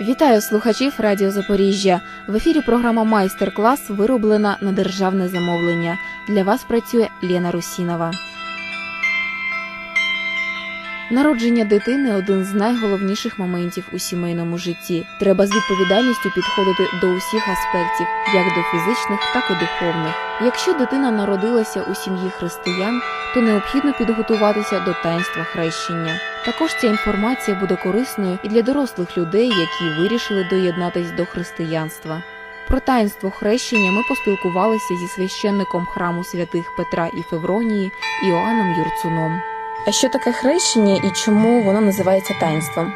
Вітаю слухачів Радіо Запоріжжя. В ефірі програма Майстер-клас вироблена на державне замовлення. Для вас працює Лена Русінова. Народження дитини один з найголовніших моментів у сімейному житті. Треба з відповідальністю підходити до усіх аспектів, як до фізичних, так і духовних. Якщо дитина народилася у сім'ї християн, то необхідно підготуватися до таїнства хрещення. Також ця інформація буде корисною і для дорослих людей, які вирішили доєднатись до християнства. Про таїнство хрещення ми поспілкувалися зі священником храму святих Петра і Февронії Іоанном Юрцуном. А що таке хрещення і чому воно називається таїнством?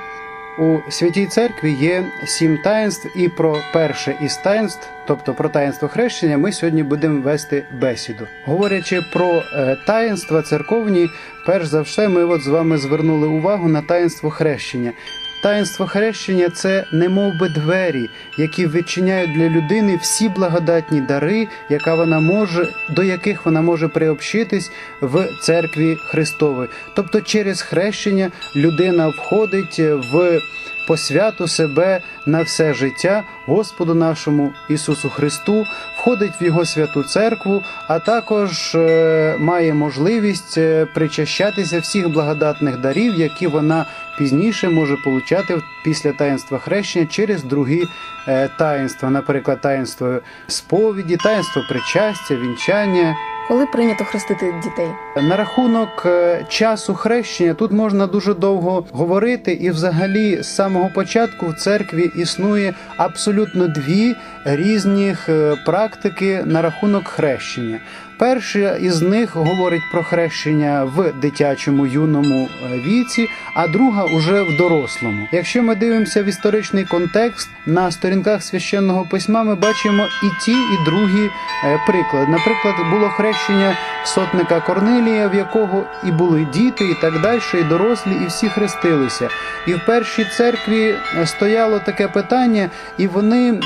У святій церкві є сім таїнств, і про перше із таїнств, тобто про таїнство хрещення, ми сьогодні будемо вести бесіду. Говорячи про е, таїнства церковні, перш за все, ми от з вами звернули увагу на таїнство хрещення. Таїнство хрещення це немов би двері, які відчиняють для людини всі благодатні дари, яка вона може, до яких вона може приобщитись в церкві Христової. Тобто через хрещення людина входить в посвяту себе на все життя Господу нашому Ісусу Христу, входить в Його святу церкву, а також е, має можливість е, причащатися всіх благодатних дарів, які вона пізніше може получати після таїнства хрещення через другі е, таїнства, наприклад, таїнство сповіді, таїнство причастя, вінчання. Коли прийнято хрестити дітей? На рахунок е, часу хрещення тут можна дуже довго говорити, і взагалі з самого початку в церкві існує абсолютно дві різних е, практики на рахунок хрещення. Перша із них говорить про хрещення в дитячому юному е, віці, а друга уже в дорослому. Якщо ми дивимося в історичний контекст на сторінках священного письма, ми бачимо і ті, і другі е, приклади. Наприклад, було хрещення сотника Корнилія, в якого і були діти, і так далі, і дорослі, і всі хрестилися. І в першій церкві е, стояло таке питання, і вони,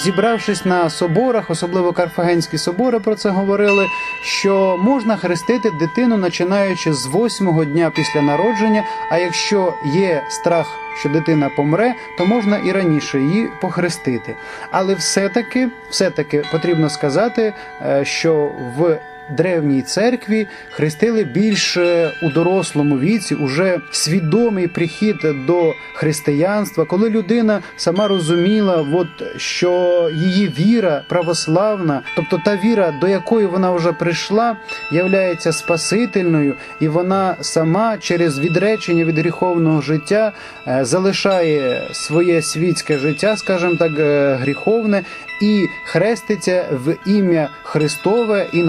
зібравшись на соборах, особливо Карфагенські собори, про це говорили, що можна хрестити дитину, починаючи з восьмого дня після народження. А якщо є страх, що дитина помре, то можна і раніше її похрестити. Але все-таки, все-таки потрібно сказати, е, що в древній церкві хрестили більше у дорослому віці, уже свідомий прихід до християнства, коли людина сама розуміла, от, що її віра православна, тобто та віра, до якої вона вже прийшла, являється спасительною, і вона сама через відречення від гріховного життя е, залишає своє світське життя, скажімо так, е, гріховне, і хреститься в ім'я Христове і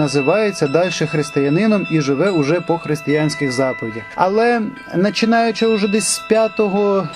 називається далі християнином і живе уже по християнських заповідях. Але починаючи уже десь з 5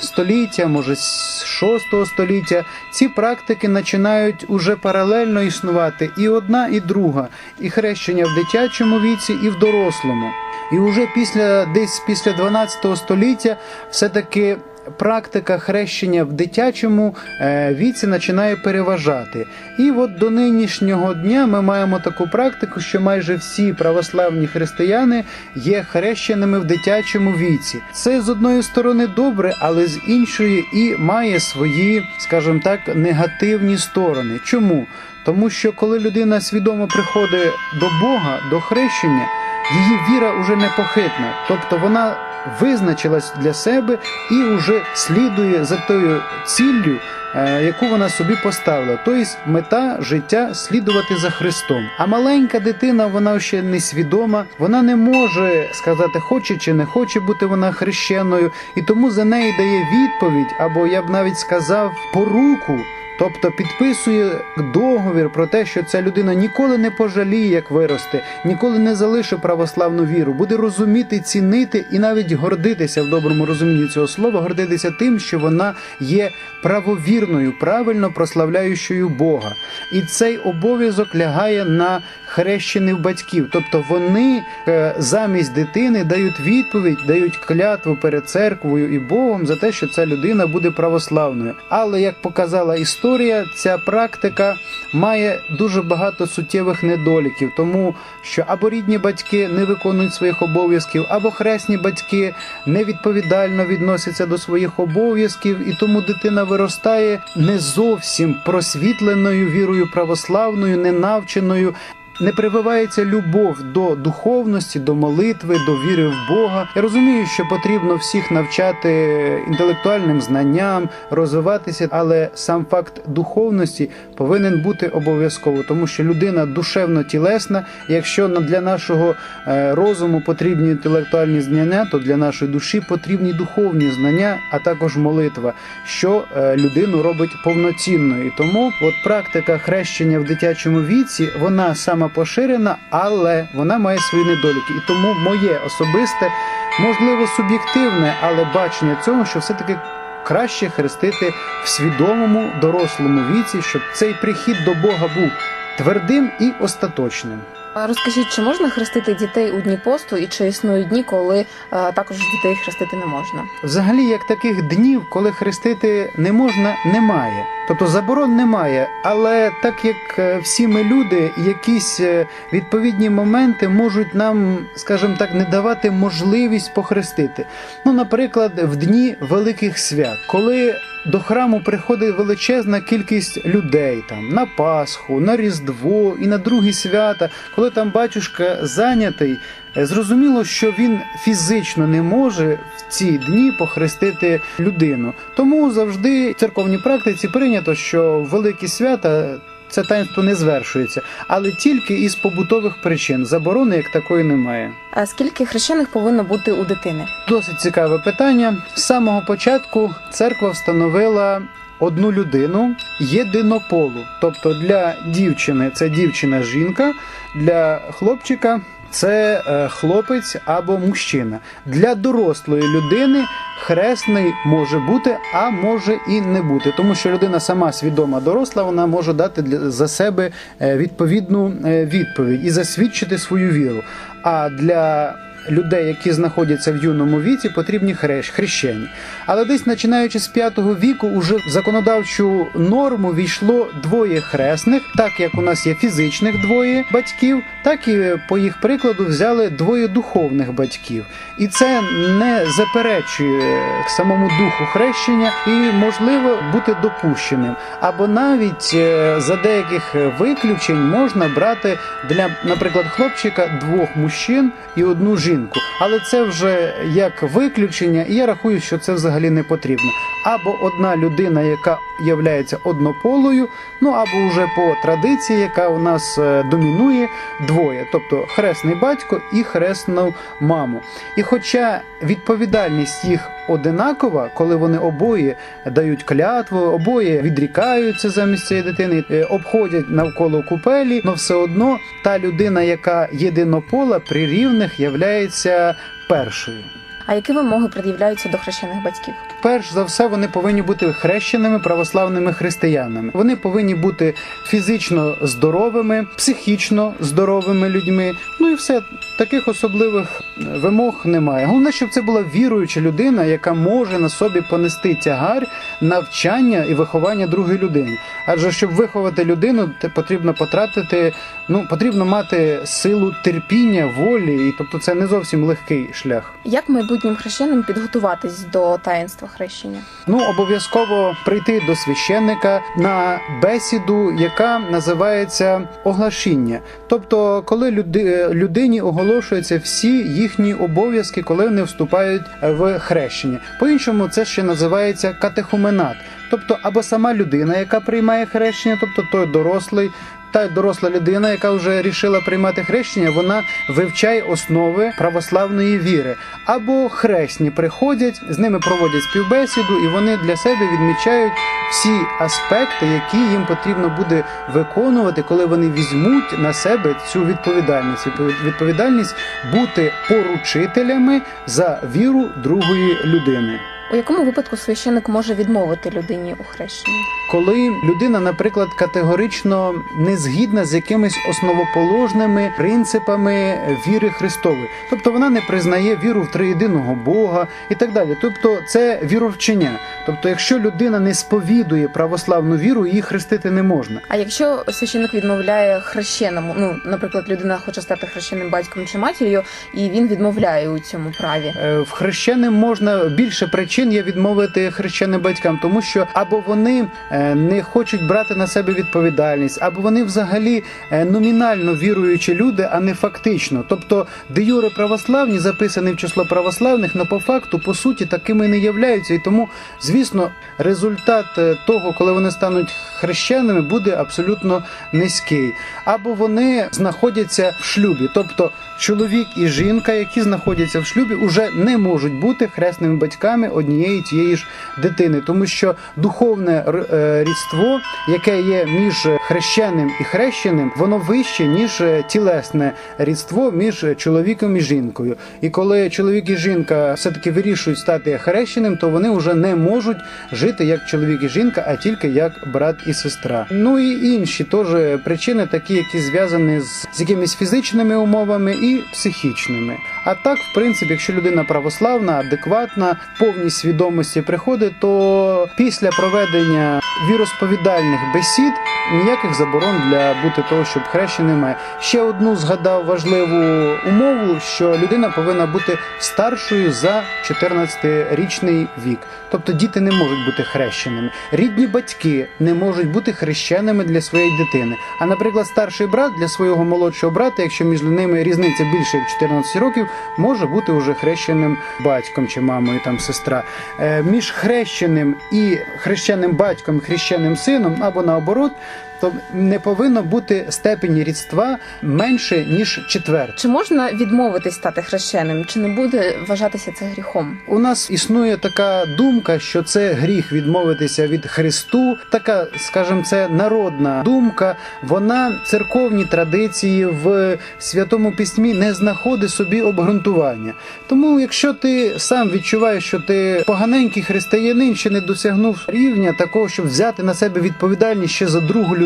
століття, може з 6 століття, ці практики починають уже паралельно існувати і одна, і друга, і хрещення в дитячому віці, і в дорослому. І вже після десь після 12 століття все-таки практика хрещення в дитячому е, віці починає переважати. І от до нинішнього дня ми маємо таку практику, що майже всі православні християни є хрещеними в дитячому віці. Це з одної сторони добре, але з іншої і має свої, скажімо так, негативні сторони. Чому? Тому що коли людина свідомо приходить до Бога, до хрещення, її віра уже непохитна, тобто вона визначилась для себе і вже слідує за тою ціллю, е, яку вона собі поставила. Тобто мета життя слідувати за Христом. А маленька дитина, вона ще не свідома, вона не може сказати, хоче чи не хоче бути вона хрещеною, і тому за неї дає відповідь, або я б навіть сказав, поруку. Тобто підписує договір про те, що ця людина ніколи не пожаліє, як виросте, ніколи не залишить православну віру, буде розуміти, цінити і навіть гордитися в доброму розумінні цього слова, гордитися тим, що вона є правовірною, правильно прославляючою Бога. І цей обов'язок лягає на хрещених батьків. Тобто вони е, замість дитини дають відповідь, дають клятву перед церквою і Богом за те, що ця людина буде православною. Але як показала історія, ця практика має дуже багато суттєвих недоліків, тому що або рідні батьки не виконують своїх обов'язків, або хресні батьки невідповідально відносяться до своїх обов'язків, і тому дитина виростає не зовсім просвітленою вірою православною, ненавченою. Не прививається любов до духовності, до молитви, до віри в Бога. Я розумію, що потрібно всіх навчати інтелектуальним знанням, розвиватися, але сам факт духовності повинен бути обов'язково, тому що людина душевно тілесна. Якщо для нашого е, розуму потрібні інтелектуальні знання, то для нашої душі потрібні духовні знання, а також молитва, що е, людину робить повноцінною. І тому от практика хрещення в дитячому віці, вона сама поширена, але вона має свої недоліки. І тому моє особисте, можливо, суб'єктивне, але бачення цього, що все-таки краще хрестити в свідомому дорослому віці, щоб цей прихід до Бога був твердим і остаточним. Розкажіть, чи можна хрестити дітей у дні посту, і чи існують дні, коли е, також дітей хрестити не можна? Взагалі, як таких днів, коли хрестити не можна, немає. Тобто заборон немає. Але так як е, всі ми люди, якісь е, відповідні моменти можуть нам, скажімо так, не давати можливість похрестити. Ну, наприклад, в дні великих свят, коли до храму приходить величезна кількість людей там на Пасху, на Різдво і на другі свята, коли там батюшка зайнятий, е, зрозуміло, що він фізично не може в ці дні похрестити людину. Тому завжди в церковній практиці прийнято, що великі свята. Це таїнство не звершується, але тільки із побутових причин заборони як такої немає. А скільки хрещених повинно бути у дитини? Досить цікаве питання. З самого початку церква встановила одну людину єдинополу. Тобто для дівчини це дівчина-жінка, для хлопчика це е, хлопець або мужчина. Для дорослої людини хресний може бути, а може і не бути. Тому що людина сама свідома доросла, вона може дати за себе е, відповідну е, відповідь і засвідчити свою віру. А для людей, які знаходяться в юному віці, потрібні хрещ, хрещені. Але десь починаючи з 5 віку, уже в законодавчу норму війшло двоє хресних, так як у нас є фізичних двоє батьків, так і по їх прикладу взяли двоє духовних батьків. І це не заперечує самому духу хрещення і можливо бути допущеним. Або навіть е, за деяких виключень можна брати для, наприклад, хлопчика двох мужчин і одну жінку. Але це вже як виключення, і я рахую, що це взагалі не потрібно. Або одна людина, яка є однополою, ну або вже по традиції, яка у нас е, домінує, двоє, тобто хресний батько і хресну маму. І хоча відповідальність їх одинакова, коли вони обоє дають клятву, обоє відрікаються замість цієї дитини, е, обходять навколо купелі, але все одно та людина, яка єдинопола при рівних, являється першою. А які вимоги пред'являються до хрещених батьків? Перш за все, вони повинні бути хрещеними православними християнами. Вони повинні бути фізично здоровими, психічно здоровими людьми. Ну і все таких особливих вимог немає. Головне, щоб це була віруюча людина, яка може на собі понести тягар навчання і виховання другої людини. Адже щоб виховати людину, потрібно потратити, ну потрібно мати силу терпіння, волі, і тобто це не зовсім легкий шлях. Як майбутнім хрещеним підготуватись до таїнства хрещення? Ну, обов'язково прийти до священника на бесіду, яка називається оглашіння. Тобто, коли люди, людині оголошуються всі їхні обов'язки, коли вони вступають в хрещення. По-іншому, це ще називається катехуменат. Тобто, або сама людина, яка приймає хрещення, тобто той дорослий. Та доросла людина, яка вже рішила приймати хрещення, вона вивчає основи православної віри. Або хресні приходять, з ними проводять співбесіду, і вони для себе відмічають всі аспекти, які їм потрібно буде виконувати, коли вони візьмуть на себе цю відповідальність. Відповідальність бути поручителями за віру другої людини. У якому випадку священик може відмовити людині у хрещенні? Коли людина, наприклад, категорично не згідна з якимись основоположними принципами віри Христової, тобто вона не признає віру в триєдиного Бога і так далі. Тобто, це віровчення. Тобто, якщо людина не сповідує православну віру, її хрестити не можна. А якщо священник відмовляє хрещеному, ну наприклад, людина хоче стати хрещеним батьком чи матір'ю, і він відмовляє у цьому праві. Е, В хрещеним можна більше причин є відмовити хрещеним батькам, тому що або вони е, не хочуть брати на себе відповідальність, або вони взагалі е, номінально віруючі люди, а не фактично. Тобто де юре православні записані в число православних, але по факту по суті такими не являються. І тому, звісно, результат е, того, коли вони стануть хрещеними, буде абсолютно низький. Або вони знаходяться в шлюбі, тобто чоловік і жінка, які знаходяться в шлюбі, уже не можуть бути хресними батьками однієї тієї ж дитини, тому що духовне е, рідство, яке є між хрещеним і хрещеним, воно вище ніж е, тілесне рідство між чоловіком і жінкою. І коли чоловік і жінка все таки вирішують стати хрещеним, то вони вже не можуть жити як чоловік і жінка, а тільки як брат і сестра. Ну і інші теж причини, такі, які зв'язані з, з якимись фізичними умовами і психічними. А так, в принципі, якщо людина православна, адекватна, повній свідомості приходить, то після проведення віросповідальних бесід ніяких заборон для бути того, щоб хрещення немає. Ще одну згадав важливу умову, що людина повинна бути старшою за 14-річний вік. Тобто діти не можуть бути хрещеними. Рідні батьки не можуть бути хрещеними для своєї дитини. А, наприклад, старший брат для свого молодшого брата, якщо між ними різниця більше як 14 років, може бути уже хрещеним батьком чи мамою, там сестра. Е, між хрещеним і хрещеним батьком, хрещеним сином або наоборот, то не повинно бути степені рідства менше ніж четверть. Чи можна відмовитись стати хрещеним? Чи не буде вважатися це гріхом? У нас існує така думка, що це гріх відмовитися від Христу. Така, скажімо, це народна думка. Вона в церковні традиції в святому письмі не знаходить собі обґрунтування. Тому, якщо ти сам відчуваєш, що ти поганенький християнин, ще не досягнув рівня такого, щоб взяти на себе відповідальність ще за другу людину,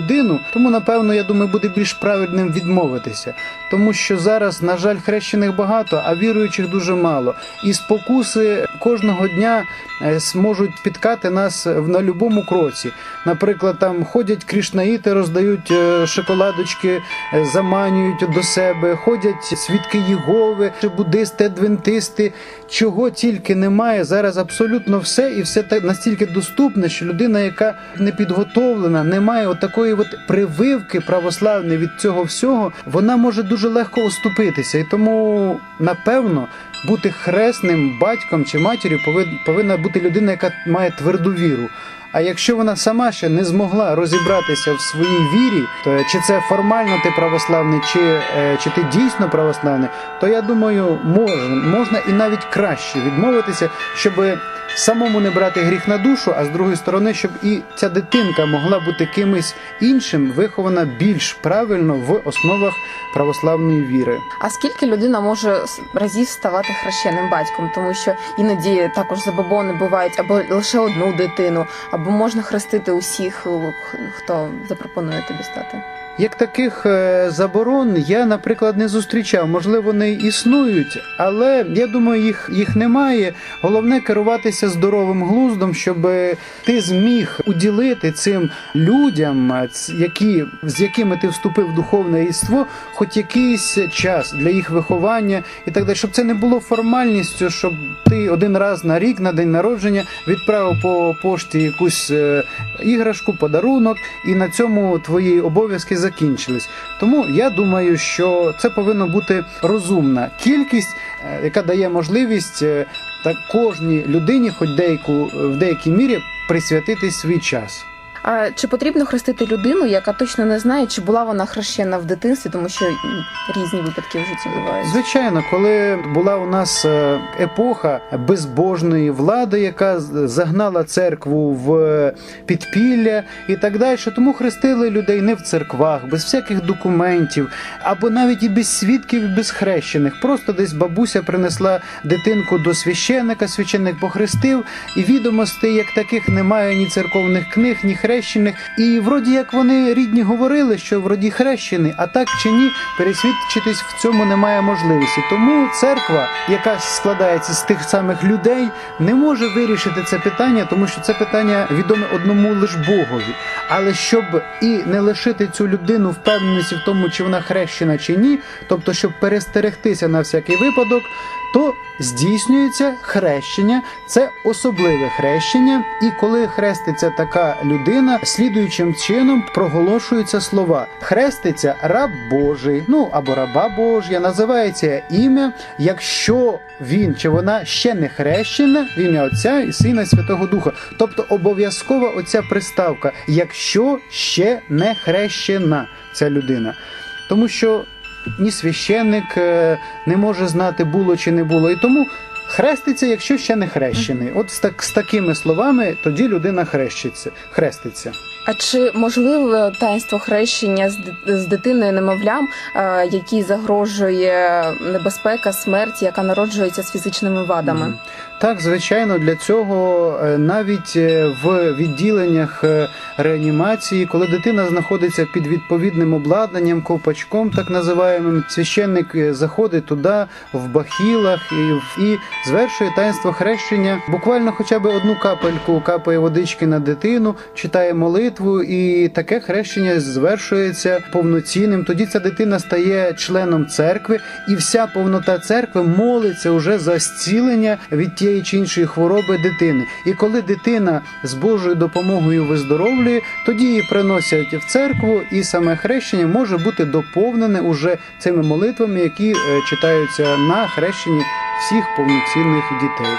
тому напевно я думаю, буде більш правильним відмовитися, тому що зараз, на жаль, хрещених багато, а віруючих дуже мало. І спокуси кожного дня е, зможуть спіткати нас на будь-якому кроці. Наприклад, там ходять крішнаїти, роздають е, шоколадочки, е, заманюють до себе, ходять свідки Єгови, буддисти, адвентисти, чого тільки немає. Зараз абсолютно все, і все так настільки доступне, що людина, яка не підготовлена, не має отакої от прививки православної від цього всього, вона може дуже легко оступитися. І тому, напевно, бути хресним батьком чи матір'ю повин- повинна бути людина, яка має тверду віру. А якщо вона сама ще не змогла розібратися в своїй вірі, то чи це формально ти православний, чи, е, чи ти дійсно православний, то я думаю, можна, можна і навіть краще відмовитися, щоб самому не брати гріх на душу, а з другої сторони, щоб і ця дитинка могла бути кимось іншим, вихована більш правильно в основах православної віри. А скільки людина може разів ставати хрещеним батьком? Тому що іноді також забобони бувають або лише одну дитину, або можна хрестити усіх, е, хто запропонує тобі стати. Як таких е, заборон я, наприклад, не зустрічав. Можливо, вони існують, але я думаю, їх, їх немає. Головне керуватися здоровим глуздом, щоб ти зміг уділити цим людям, е, які, з якими ти вступив в духовне рідство, хоч якийсь час для їх виховання і так далі, щоб це не було формальністю, щоб ти один раз на рік, на день народження, відправив по пошті якусь е, іграшку, подарунок, і на цьому твої обов'язки закінчились. Тому я думаю, що це повинно бути розумна кількість, е, яка дає можливість е, та кожній людині, хоч деяку в деякій мірі, присвятити свій час. А чи потрібно хрестити людину, яка точно не знає, чи була вона хрещена в дитинстві, тому що різні випадки в житті бувають? Звичайно, коли була у нас е, епоха безбожної влади, яка загнала церкву в підпілля і так далі, тому хрестили людей не в церквах, без всяких документів, або навіть і без свідків, без хрещених. Просто десь бабуся принесла дитинку до священника, священник похрестив, і відомостей як таких немає ні церковних книг, ні хрещених. Хрещених. І вроді як вони рідні говорили, що вроді хрещений, а так чи ні, пересвідчитись в цьому немає можливості. Тому церква, яка складається з тих самих людей, не може вирішити це питання, тому що це питання відоме одному лиш Богові. Але щоб і не лишити цю людину впевненості в тому, чи вона хрещена чи ні, тобто щоб перестерегтися на всякий випадок, то здійснюється хрещення, це особливе хрещення, і коли хреститься така людина, слідуючим чином проголошуються слова: хреститься раб Божий, ну або раба Божя, називається ім'я, якщо він чи вона ще не хрещена, в ім'я Отця і Сина і Святого Духа. Тобто обов'язкова оця приставка, якщо ще не хрещена ця людина. Тому що ні священник е, не може знати, було чи не було. І тому хреститься, якщо ще не хрещений. От з, так, з такими словами тоді людина хрещиться, хреститься. А чи можливе таїнство хрещення з, ди- дитиною немовлям, е, якій загрожує небезпека, смерть, яка народжується з фізичними вадами? Так, звичайно, для цього е, навіть е, в відділеннях е, реанімації, коли дитина знаходиться під відповідним обладнанням, ковпачком, так називаємим, священник заходить туди в бахілах і, і звершує таїнство хрещення. Буквально хоча б одну капельку капає водички на дитину, читає молитву, і таке хрещення звершується повноцінним. Тоді ця дитина стає членом церкви, і вся повнота церкви молиться уже за зцілення від тієї чи іншої хвороби дитини. І коли дитина з Божою допомогою виздоровлює, тоді її приносять в церкву, і саме хрещення може бути доповнене уже цими молитвами, які е, читаються на хрещенні всіх повноцінних дітей.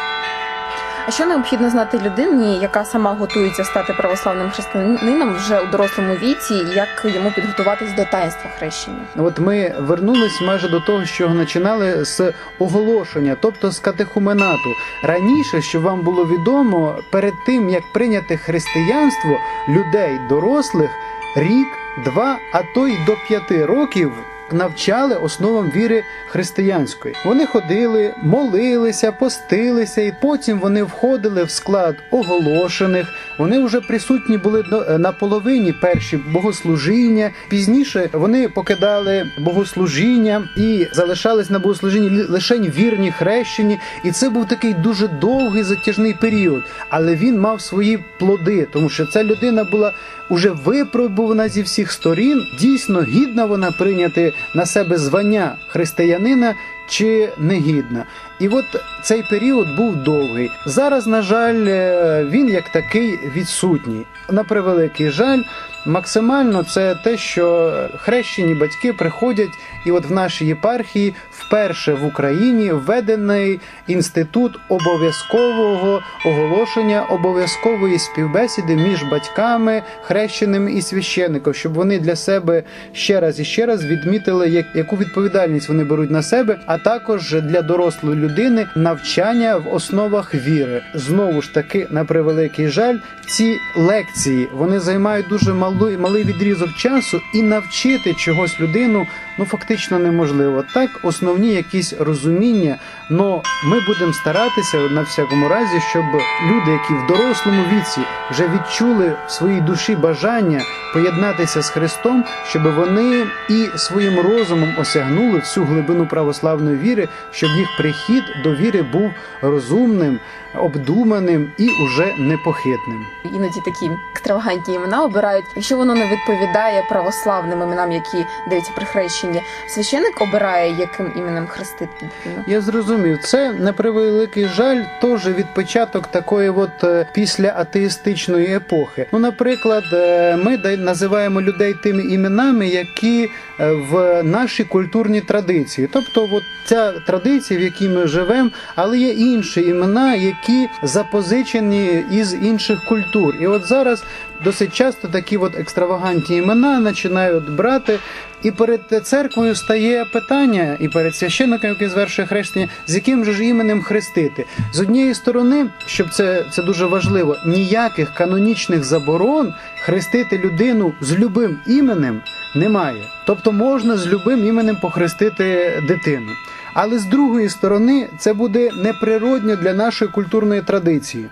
А що необхідно знати людині, яка сама готується стати православним християнином вже у дорослому віці, як йому підготуватись до таїнства хрещення? От ми вернулись майже до того, що починали з оголошення, тобто з катехуменату. Раніше, щоб вам було відомо, перед тим як прийняти християнство людей дорослих, рік, два, а то й до п'яти років. Навчали основам віри християнської. Вони ходили, молилися, постилися, і потім вони входили в склад оголошених. Вони вже присутні були до- на половині перші богослужіння. Пізніше вони покидали богослужіння і залишались на богослужінні лі- лише вірні хрещені. І це був такий дуже довгий затяжний період. Але він мав свої плоди, тому що ця людина була уже випробувана зі всіх сторін. Дійсно гідна вона прийняти на себе звання християнина чи негідна. І от цей період був довгий. Зараз, на жаль, е, він як такий відсутній. На превеликий жаль, максимально це те, що хрещені батьки приходять, і от в нашій єпархії вперше в Україні введений інститут обов'язкового оголошення обов'язкової співбесіди між батьками, хрещеними і священником, щоб вони для себе ще раз і ще раз відмітили, як- яку відповідальність вони беруть на себе, а також для дорослої людини навчання в основах віри. Знову ж таки, на превеликий жаль, ці лекції вони займають дуже малий, малий відрізок часу, і навчити чогось людину ну фактично неможливо. Так, основні якісь розуміння. Но ми будемо старатися на всякому разі, щоб люди, які в дорослому віці вже відчули в своїй душі бажання поєднатися з Христом, щоб вони і своїм розумом осягнули всю глибину православної віри, щоб їх прихід до віри був розумним, обдуманим і уже непохитним. Іноді такі екстравагантні імена обирають. Якщо воно не відповідає православним іменам, які даються при хрещенні, священик обирає, яким іменем хрестити. Я зрозумів, це на превеликий жаль, теж від початок такої от е, післяатеїстичної епохи. Ну, наприклад, е, ми називаємо людей тими іменами, які е, в нашій культурній традиції. Тобто, от ця традиція, в якій ми живемо, але є інші імена, які запозичені із інших культур. І от зараз досить часто такі от екстравагантні імена починають брати. І перед церквою стає питання, і перед священником, який звершує хрещення, з яким же ж іменем хрестити. З однієї сторони, щоб це, це дуже важливо, ніяких канонічних заборон хрестити людину з любим іменем немає. Тобто можна з любим іменем похрестити дитину. Але з другої сторони, це буде неприродньо для нашої культурної традиції.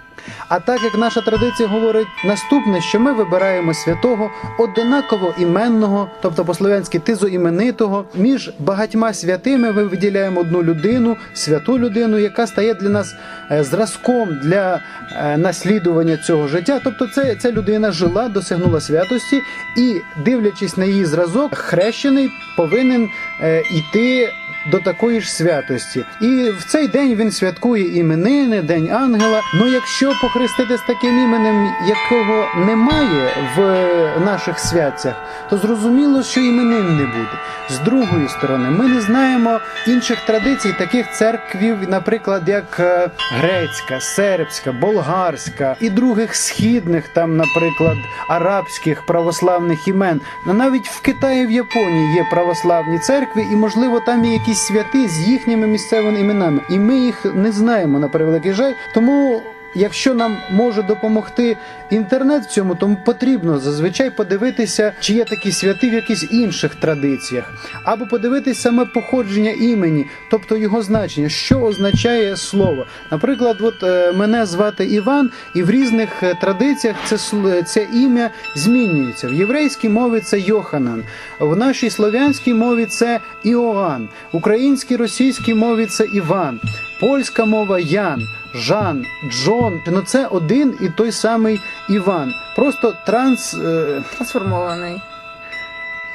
А так як наша традиція говорить наступне, що ми вибираємо святого одинаково іменного, тобто по-слов'янськи тизоіменитого, між багатьма святими ми виділяємо одну людину, святу людину, яка стає для нас е, зразком для е, наслідування цього життя. Тобто, це ця людина жила, досягнула святості, і дивлячись на її зразок, хрещений повинен е, йти до такої ж святості. І в цей день він святкує іменини, День Ангела. Ну якщо похрестити з таким іменем, якого немає в наших святцях, то зрозуміло, що іменин не буде. З другої сторони, ми не знаємо інших традицій, таких церквів, наприклад, як е, грецька, сербська, болгарська і других східних, там, наприклад, арабських православних імен. Навіть в Китаї, в Японії є православні церкви, і можливо там є якісь святи з їхніми місцевими іменами. І ми їх не знаємо на превеликий жаль. Тому. Якщо нам може допомогти інтернет в цьому, то потрібно зазвичай подивитися, чи є такі святи в якихось інших традиціях, або подивитися саме походження імені, тобто його значення, що означає слово. Наприклад, от е, мене звати Іван, і в різних е, традиціях це сл- це ім'я змінюється. В єврейській мові це Йоханан, в нашій слов'янській мові це Іоанн, українській російській мові це Іван. Польська мова Ян, Жан, Джон. Ну це один і той самий Іван. Просто транс. е, трансформований.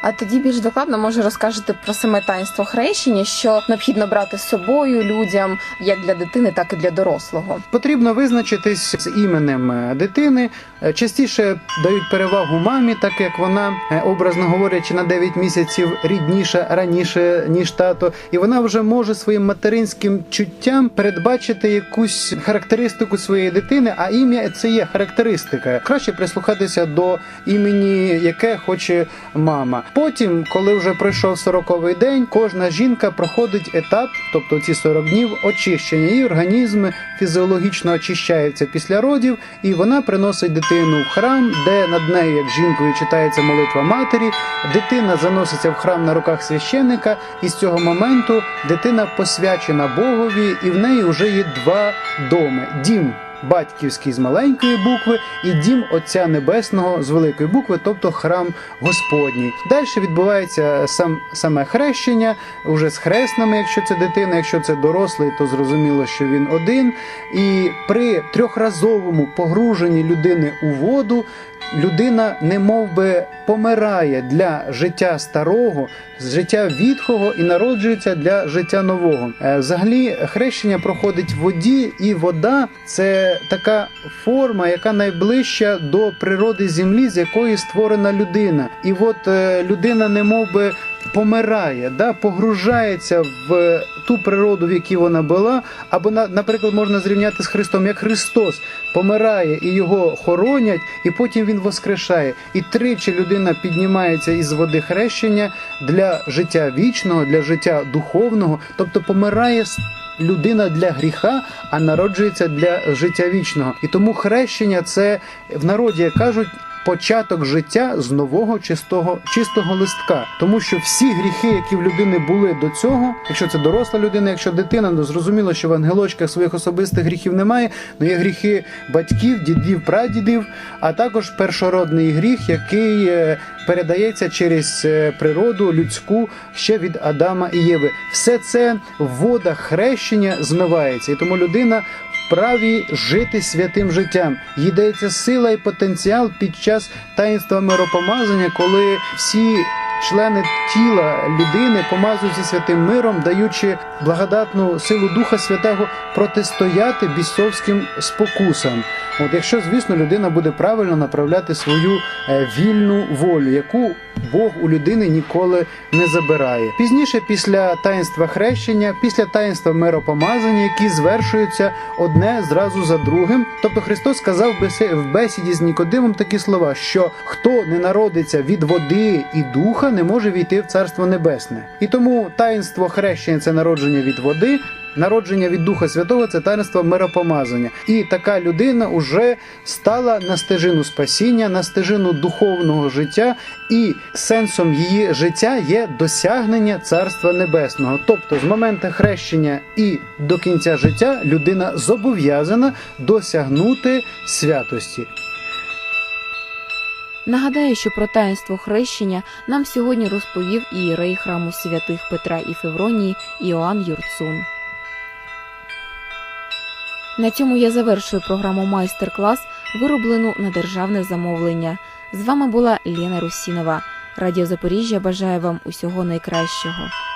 А тоді більш докладно може розкажете про саме таїнство хрещення, що необхідно брати з собою людям як для дитини, так і для дорослого. Потрібно визначитись з іменем е, дитини. Е, Частіше дають перевагу мамі, так як вона, е, образно говорячи, на 9 місяців рідніша раніше ніж тато, і вона вже може своїм материнським чуттям передбачити якусь характеристику своєї дитини. А ім'я це є характеристика. Краще прислухатися до імені, яке хоче мама. Потім, коли вже пройшов 40-й день, кожна жінка проходить етап, тобто ці 40 днів очищення. Її організм фізіологічно очищається після родів, і вона приносить дитину в храм, де над нею, як жінкою, читається молитва матері. Дитина заноситься в храм на руках священника, і з цього моменту дитина посвячена Богові, і в неї вже є два доми: дім. Батьківський з маленької букви і дім Отця Небесного з великої букви, тобто храм Господній. Далі відбувається сам саме хрещення, уже з хресними, якщо це дитина, якщо це дорослий, то зрозуміло, що він один. І при трьохразовому погруженні людини у воду людина не би помирає для життя старого, життя відхого і народжується для життя нового. Е, Взагалі, хрещення проходить в воді, і вода це така форма, яка найближча до природи землі, з якої створена людина. І от е, людина не би помирає, да, погружається в ту природу, в якій вона була, або на- наприклад, можна зрівняти з Христом, як Христос помирає і його хоронять, і потім він воскрешає. І тричі людина піднімається із води хрещення для життя вічного, для життя духовного, тобто помирає людина для гріха, а народжується для життя вічного. І тому хрещення це в народі кажуть. Початок життя з нового чистого чистого листка, тому що всі гріхи, які в людини були до цього, якщо це доросла людина, якщо дитина, то зрозуміло, що в ангелочках своїх особистих гріхів немає. але є гріхи батьків, дідів, прадідів, а також першородний гріх, який е, передається через е, природу людську ще від Адама і Єви. Все це в водах хрещення змивається, і тому людина вправі жити святим життям. Їй дається сила і потенціал під час таїнства миропомазання, коли всі. Члени тіла людини помазуються святим миром, даючи благодатну силу Духа Святого протистояти бісовським спокусам. От якщо, звісно, людина буде правильно направляти свою е, вільну волю, яку Бог у людини ніколи не забирає. Пізніше, після таїнства хрещення, після таїнства миропомазання, які звершуються одне зразу за другим. Тобто Христос сказав в бесіді з Нікодимом такі слова, що хто не народиться від води і духа, не може війти в Царство Небесне. І тому таїнство хрещення це народження від води. Народження від Духа Святого це таїнство миропомазання. І така людина вже стала на стежину спасіння, на стежину духовного життя, і сенсом її життя є досягнення Царства Небесного. Тобто, з моменту хрещення і до кінця життя людина зобов'язана досягнути святості. Нагадаю, що про таїнство хрещення нам сьогодні розповів ієрей храму святих Петра і Февронії Іоанн Юрцун. На цьому я завершую програму майстер-клас, вироблену на державне замовлення. З вами була Лена Русінова. Радіо Запоріжжя бажає вам усього найкращого.